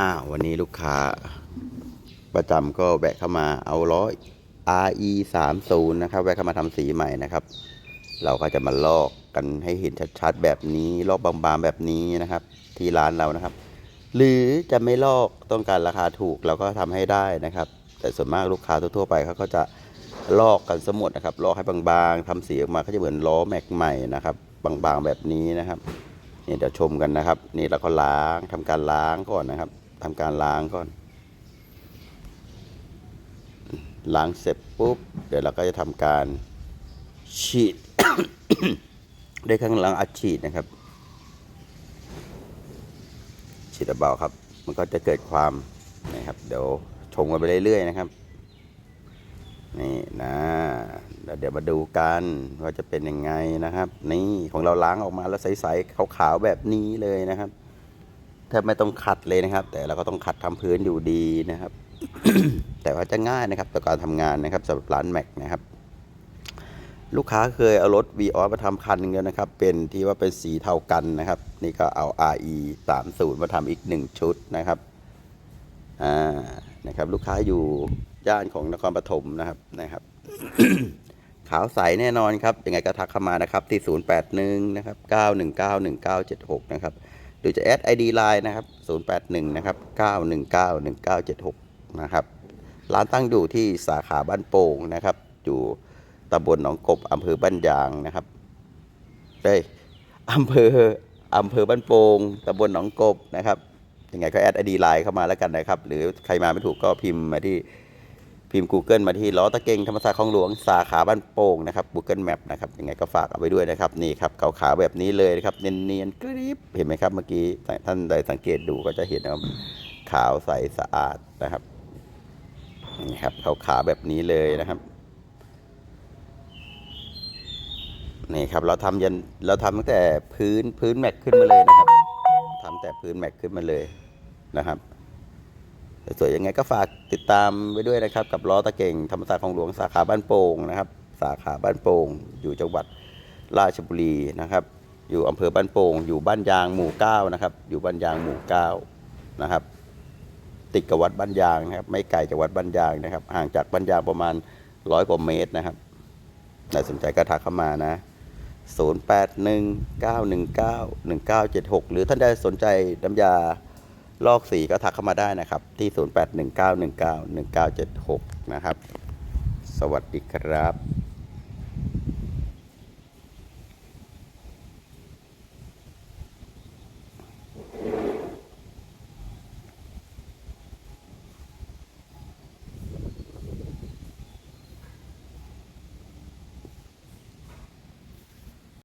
อ้าววันนี้ลูกค้าประจำก็แวะเข้ามาเอาล้อ RE 3 0นะครับ แวะเข้ามาทำสีใหม่นะครับ เราก็จะมาลอกกันให้เห็นชัดๆแบบนี้ ลอกบางๆแบบนี้นะครับ ที่ร้านเรานะครับ หรือจะไม่ลอกต้องการราคาถูกเราก็ทำให้ได้นะครับ แต่ส่วนมากลูกค้าทั่วๆไปเขาก็จะลอกกันสมดนะครับ ลอกให้บางๆทำสีออกมาก็จะเหมือนล้อแม็กใหม่นะครับ บางๆแบบนี้นะครับนี่เดี๋ยวชมกันนะครับ นี่เราก็ล้างทำการล้างก่อนนะครับ ทำการล้างก่อน ล้างเสร็จปุ๊บ เดี๋ยวเราก็จะทำการฉีดด้วยข้างหลังอัดฉีดนะครับ ฉีดเบาครับ มันก็จะเกิดความนะครับ เดี๋ยวชมกันไปเรื่อยๆนะครับ นี่นะแล้วเดี๋ยวมาดูกันว่าจะเป็นยังไงนะครับ นี่ของเราล้างออกมาแล้วใสๆขาวๆแบบนี้เลยนะครับ แทบไม่ต้องขัดเลยนะครับ แต่เราก็ต้องขัดทำพื้นอยู่ดีนะครับ แต่ว่าจะง่ายนะครับต่อการทำงานนะครับสำหรับร้านแม็กนะครับ ลูกค้าเคยเอารถ v ีออสมาทำคันหนึงแล้วนะครับ เป็นที่ว่าเป็นสีเทากันนะครับ นี่ก็เอา RE 3 0มาทำอีกหนึ่งชุดนะครับอ่านะครับลูกค้าอยู่ย่านของนครปฐมนะครับนะครับ ขาวใสแน่นอนครับยังไงก็ทักเข้ามานะครับที่ 081 นะครับ 9191976 นะครับ รือจะแอด ID Line นะครับ 081 นะครับ 9191976 นะครับ ร้านตั้งอยู่ที่สาขาบ้านโป่งนะครับ อยู่ตำบลหนองกบอำเภอบ้านยางนะครับเอ้อำเภออำเภอบ้านโป่งตำบลหนองกบนะครับยังไงก็แอด ID Line เข้ามาแล้วกันนะครับ หรือใครมาไม่ถูกก็พิมพ์มาที่ พิมพ์ Google มาที่ล้อตะเกงธรรมศาสตร์คลองหลวงสาขาบ้านโป่งนะครับ Google Map นะครับยังไงก็ฝากเอาไว้ด้วยนะครับนี่ครับขาวๆแบบนี้เลยนะครับเนียนๆกริบเห็นไหมครับเมื่อกี้ท่านใดสังเกตดูก็จะเห็นนะครับขาวใสสะอาดนะครับนี่ครับขาวขาแบบนี้เลยนะครับนี่ครับเราทำยันเราทำตั้งแต่พื้นพื้นแม็กขึ้นมาเลยนะครับทำแต่พื้นแม็กขึ้นมาเลยนะครับ สวยๆยังไงก็ฝากติดตามไว้ด้วยนะครับ กับล้อตะเก่งธรรมศาสตร์ของหลวงสาขาบ้านโป่งนะครับ สาขาบ้านโป่งอยู่จังหวัดราชบุรีนะครับ อยู่อำเภอบ้านโป่งอยู่บ้านยางหมู่เก้านะครับ อยู่บ้านยางหมู่เก้านะครับ ติดกับวัดบ้านยางนะครับ ไม่ไกลจากวัดบ้านยางนะครับ ห่างจากบ้านยางประมาณร้อยกว่าเมตรนะครับถ้าสนใจก็ทักเข้ามานะ 0819191976 หรือท่านใดสนใจน้ำยา ลอกสีก็ทักเข้ามาได้นะครับ ที่ 0819191976 นะครับ สวัสดีครับ